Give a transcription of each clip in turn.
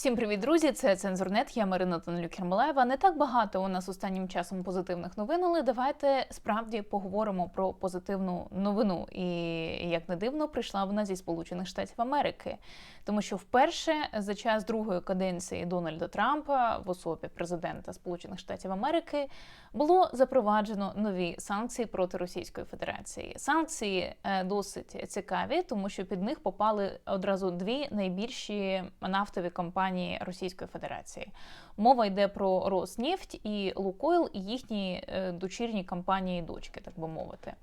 Всім привіт, друзі! Це цензурнет. Я Марина Данилюк Ярмолаєва. Не так багато у нас останнім часом позитивних новин, але давайте справді поговоримо про позитивну новину. І як не дивно, прийшла вона зі Сполучених Штатів Америки, тому що вперше за час другої каденції Дональда Трампа в особі президента Сполучених Штатів Америки було запроваджено нові санкції проти Російської Федерації. Санкції е, досить цікаві, тому що під них попали одразу дві найбільші нафтові компанії Російської Федерації. Мова йде про Роснефть і Лукойл, і їхні е, дочірні компанії дочки, так би мовити.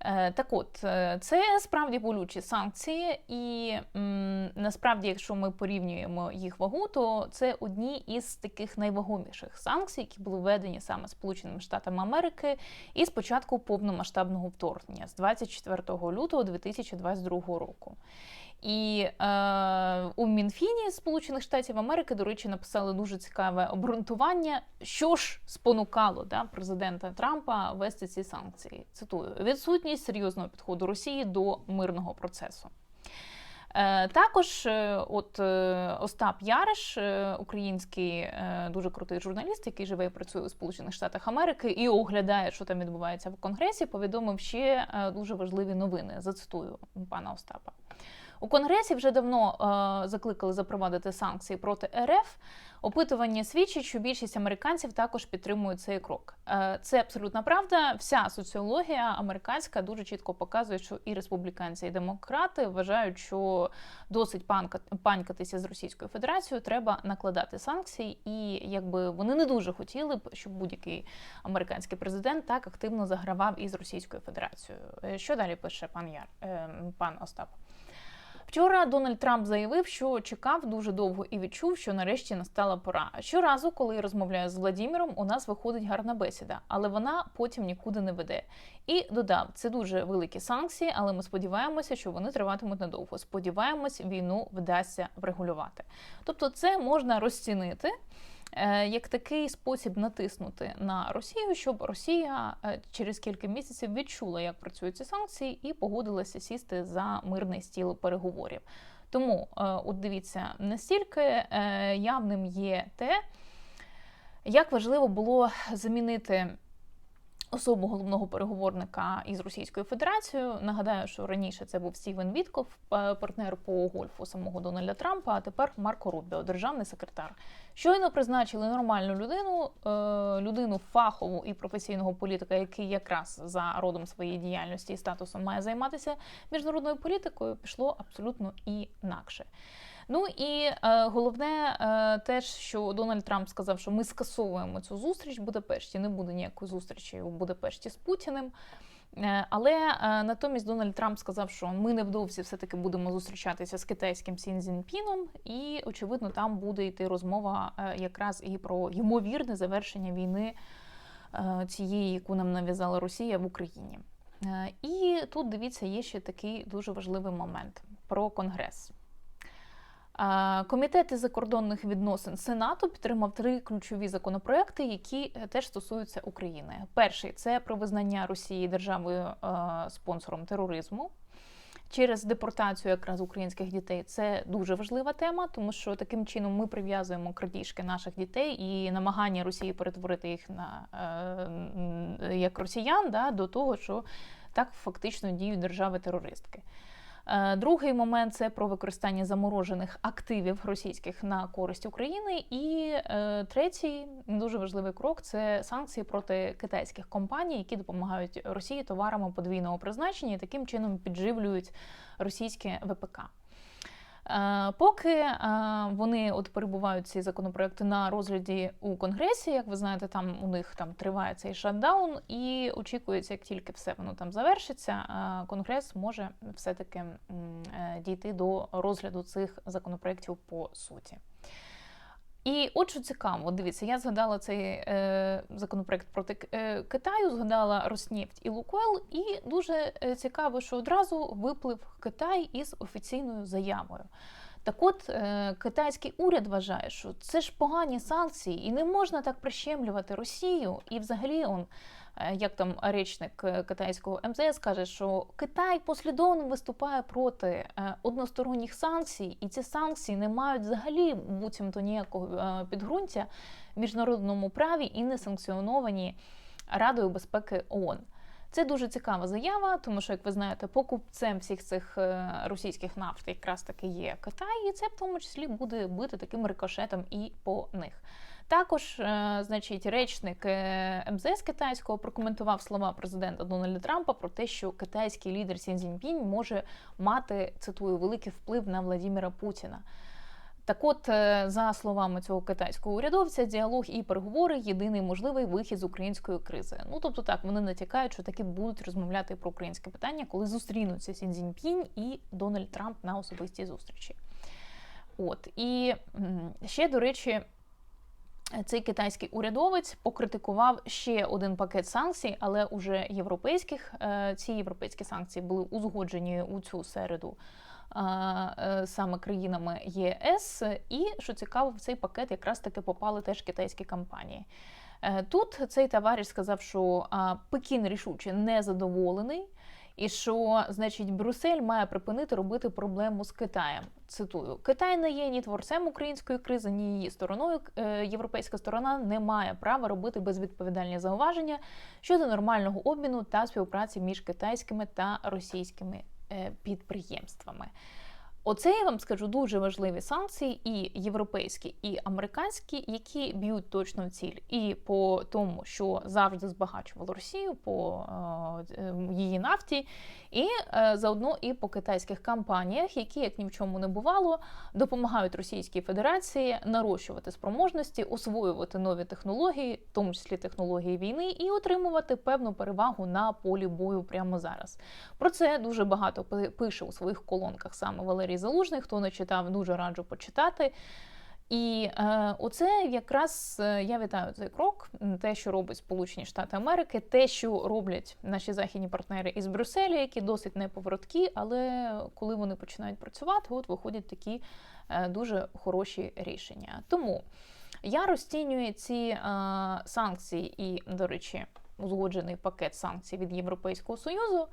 Е, Так от, е, це справді болючі санкції, і м, насправді, якщо ми порівнюємо їх вагу, то це одні із таких найвагоміших санкцій, які були введені саме Сполученими Штатами Америки і спочатку повномасштабного вторгнення з 24 лютого 2022 року. І е, у Мінфіні Сполучених Штатів Америки, до речі, написали дуже цікаве обґрунтування, що ж спонукало да, президента Трампа вести ці санкції. Цитую: відсутність серйозного підходу Росії до мирного процесу. Е, Також, е, от е, Остап Яриш, український дуже крутий журналіст, який живе і працює у Сполучених Штатах Америки і оглядає, що там відбувається в Конгресі, повідомив ще дуже важливі новини. Зацитую пана Остапа. У Конгресі вже давно е, закликали запровадити санкції проти РФ. Опитування свідчить, що більшість американців також підтримують цей крок. Е, це абсолютна правда. Вся соціологія американська дуже чітко показує, що і республіканці, і демократи вважають, що досить панькатися з Російською Федерацією, треба накладати санкції, і якби вони не дуже хотіли б, щоб будь-який американський президент так активно загравав із Російською Федерацією. Е, Що далі пише пан Яр, е, пан Остап? Вчора Дональд Трамп заявив, що чекав дуже довго і відчув, що нарешті настала пора. Щоразу, коли я розмовляю з Владіміром, у нас виходить гарна бесіда, але вона потім нікуди не веде. І додав, це дуже великі санкції, але ми сподіваємося, що вони триватимуть надовго. Сподіваємось, війну вдасться врегулювати. Тобто, це можна розцінити. Е, Як такий спосіб натиснути на Росію, щоб Росія е, через кілька місяців відчула, як працюють ці санкції, і погодилася сісти за мирний стіл переговорів. Тому, е, от дивіться, настільки явним є те, як важливо було замінити особу головного переговорника із Російською Федерацією. Нагадаю, що раніше це був Стівен Вітков, е, партнер по гольфу самого Дональда Трампа, а тепер Марко Рубіо, державний секретар. Щойно призначили нормальну людину, е, людину фахову і професійного політика, який якраз за родом своєї діяльності і статусом має займатися міжнародною політикою, пішло абсолютно інакше. Ну і е, головне е, теж, що Дональд Трамп сказав, що ми скасовуємо цю зустріч в Будапешті. Не буде ніякої зустрічі у Будапешті з Путіним. Е, Але натомість Дональд Трамп сказав, що ми невдовзі все-таки будемо зустрічатися з китайським Сін Цзіньпіном, і очевидно, там буде йти розмова якраз і про ймовірне завершення війни цієї, яку нам нав'язала Росія в Україні. І тут дивіться, є ще такий дуже важливий момент про Конгрес. Комітет із закордонних відносин Сенату підтримав три ключові законопроекти, які е, теж стосуються України. Перший це про визнання Росії державою е, спонсором тероризму. Через депортацію якраз українських дітей це дуже важлива тема, тому що таким чином ми прив'язуємо крадіжки наших дітей і намагання Росії перетворити їх на е, як росіян да, до того, що так фактично діють держави-терористки. Е, Другий момент це про використання заморожених активів російських на користь України. І е, третій дуже важливий крок це санкції проти китайських компаній, які допомагають Росії товарами подвійного призначення і таким чином підживлюють російське ВПК. Е, Поки е, вони от перебувають ці законопроекти на розгляді у конгресі, як ви знаєте, там у них там триває цей шатдаун, і очікується, як тільки все воно там завершиться, е, конгрес може все-таки е, дійти до розгляду цих законопроектів по суті. І от що цікаво, дивіться, я згадала цей е, законопроект проти е, Китаю, згадала Роснефть і Лукойл, і дуже е, цікаво, що одразу виплив Китай із офіційною заявою. Так от е, китайський уряд вважає, що це ж погані санкції, і не можна так прищемлювати Росію. І взагалі он е, як там речник е, китайського МЗС каже, що Китай послідовно виступає проти односторонніх санкцій, і ці санкції не мають взагалі буцімто ніякого підґрунтя в міжнародному праві і не санкціоновані Радою безпеки ООН. Це дуже цікава заява, тому що, як ви знаєте, покупцем всіх цих е, російських нафт якраз таки є Китай, і це в тому числі буде бити таким рикошетом і по них. Також, е, значить, речник е, МЗС китайського прокоментував слова президента Дональда Трампа про те, що китайський лідер Сін Цзіньпінь може мати цитую великий вплив на Владіміра Путіна. Так от, е, за словами цього китайського урядовця, діалог і переговори єдиний можливий вихід з української кризи. Ну тобто, так вони натякають, що таки будуть розмовляти про українське питання, коли зустрінуться Сін Цзіньпінь і Дональд Трамп на особистій зустрічі. От і ще до речі. Цей китайський урядовець покритикував ще один пакет санкцій, але уже європейських. Е, Ці європейські санкції були узгоджені у цю середу саме країнами ЄС. І що цікаво, в цей пакет якраз таки попали теж китайські компанії. Е, Тут цей товариш сказав, що Пекін рішуче не задоволений. І що, значить, Брюссель має припинити робити проблему з Китаєм. Цитую: Китай не є ні творцем української кризи, ні її стороною. Е, Європейська сторона не має права робити безвідповідальні зауваження щодо нормального обміну та співпраці між китайськими та російськими е, підприємствами. Оце я вам скажу дуже важливі санкції, і європейські, і американські, які б'ють точно в ціль, і по тому, що завжди збагачувало Росію по е, її нафті, і е, заодно і по китайських компаніях, які, як ні в чому не бувало, допомагають Російській Федерації нарощувати спроможності, освоювати нові технології, в тому числі технології війни, і отримувати певну перевагу на полі бою прямо зараз. Про це дуже багато пише у своїх колонках саме Валерій Залужний. Хто не читав, дуже раджу почитати. І е, оце якраз е, я вітаю цей крок, те, що робить Сполучені Штати Америки, те, що роблять наші західні партнери із Брюсселя, які досить неповороткі, але коли вони починають працювати, от виходять такі е, дуже хороші рішення. Тому я розцінюю ці е, санкції і, до речі, узгоджений пакет санкцій від Європейського Союзу.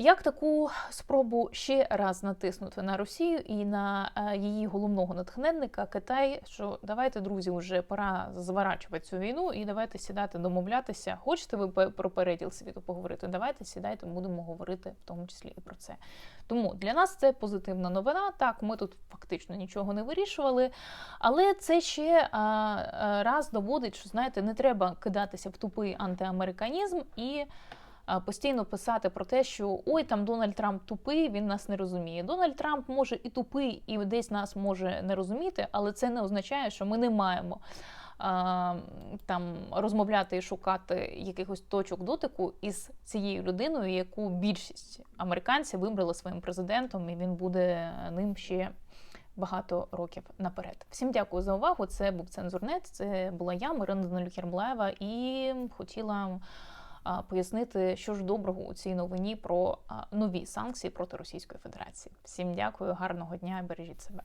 Як таку спробу ще раз натиснути на Росію і на е, її головного натхненника Китай, що давайте, друзі, вже пора зворачувати цю війну і давайте сідати, домовлятися. Хочете ви про переділ світу поговорити? Давайте сідайте, будемо говорити в тому числі і про це. Тому для нас це позитивна новина. Так, ми тут фактично нічого не вирішували, але це ще а, а, раз доводить, що знаєте, не треба кидатися в тупий антиамериканізм і постійно писати про те, що ой, там Дональд Трамп тупий, він нас не розуміє. Дональд Трамп може і тупий, і десь нас може не розуміти, але це не означає, що ми не маємо. Там розмовляти і шукати якихось точок дотику із цією людиною, яку більшість американців вибрали своїм президентом, і він буде ним ще багато років наперед. Всім дякую за увагу. Це був цензурнет. Це була я, Марина Данилюк-Ярмолаєва, і хотіла пояснити, що ж доброго у цій новині про нові санкції проти Російської Федерації. Всім дякую, гарного дня бережіть себе.